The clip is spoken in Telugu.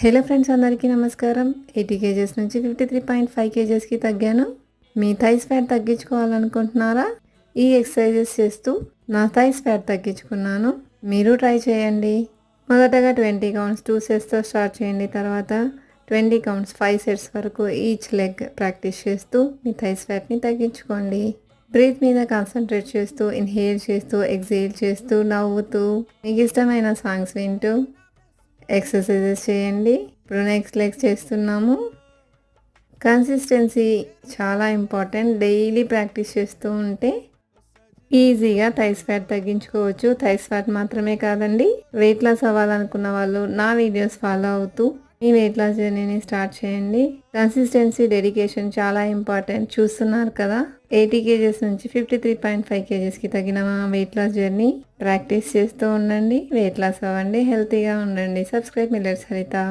హలో ఫ్రెండ్స్ అందరికీ నమస్కారం. ఎయిటీ కేజెస్ నుంచి ఫిఫ్టీ త్రీ పాయింట్ ఫైవ్ కేజెస్కి తగ్గాను. మీ థైస్ ఫ్యాట్ తగ్గించుకోవాలనుకుంటున్నారా? ఈ ఎక్సర్సైజెస్ చేస్తూ నా థైస్ ఫ్యాట్ తగ్గించుకున్నాను. మీరు ట్రై చేయండి. మొదటగా ట్వంటీ కౌంట్స్ టూ సెట్స్తో స్టార్ట్ చేయండి. తర్వాత ట్వంటీ కౌంట్స్ ఫైవ్ సెట్స్ వరకు ఈచ్ లెగ్ ప్రాక్టీస్ చేస్తూ మీ థైస్ ఫ్యాట్ని తగ్గించుకోండి. బ్రీత్ మీద కాన్సన్ట్రేట్ చేస్తూ ఇన్హేల్ చేస్తూ ఎగ్జేల్ చేస్తూ నవ్వుతూ మీకు ఇష్టమైన సాంగ్స్ వింటూ ఎక్సర్సైజెస్ చేయండి. ఇప్పుడు నెక్స్ట్ లెగ్స్ చేస్తున్నాము. కన్సిస్టెన్సీ చాలా ఇంపార్టెంట్ డైలీ ప్రాక్టీస్ చేస్తూ ఉంటే ఈజీగా థైస్ ఫ్యాట్ తగ్గించుకోవచ్చు. థైస్ ఫ్యాట్ మాత్రమే కాదండి వెయిట్ లాస్ అవ్వాలనుకున్న వాళ్ళు నా వీడియోస్ ఫాలో అవుతూ మీ వెయిట్ లాస్ జర్నీని స్టార్ట్ చేయండి. కన్సిస్టెన్సీ డెడికేషన్ చాలా ఇంపార్టెంట్ చూస్తున్నారు కదా? ఎయిటీ కేజెస్ నుంచి ఫిఫ్టీ త్రీ పాయింట్ ఫైవ్ కేజెస్కి తగిన వెయిట్ లాస్ జర్నీ ప్రాక్టీస్ చేస్తూ ఉండండి. వెయిట్ లాస్ అవ్వండి. హెల్తీగా ఉండండి. Subscribe Miller Saritha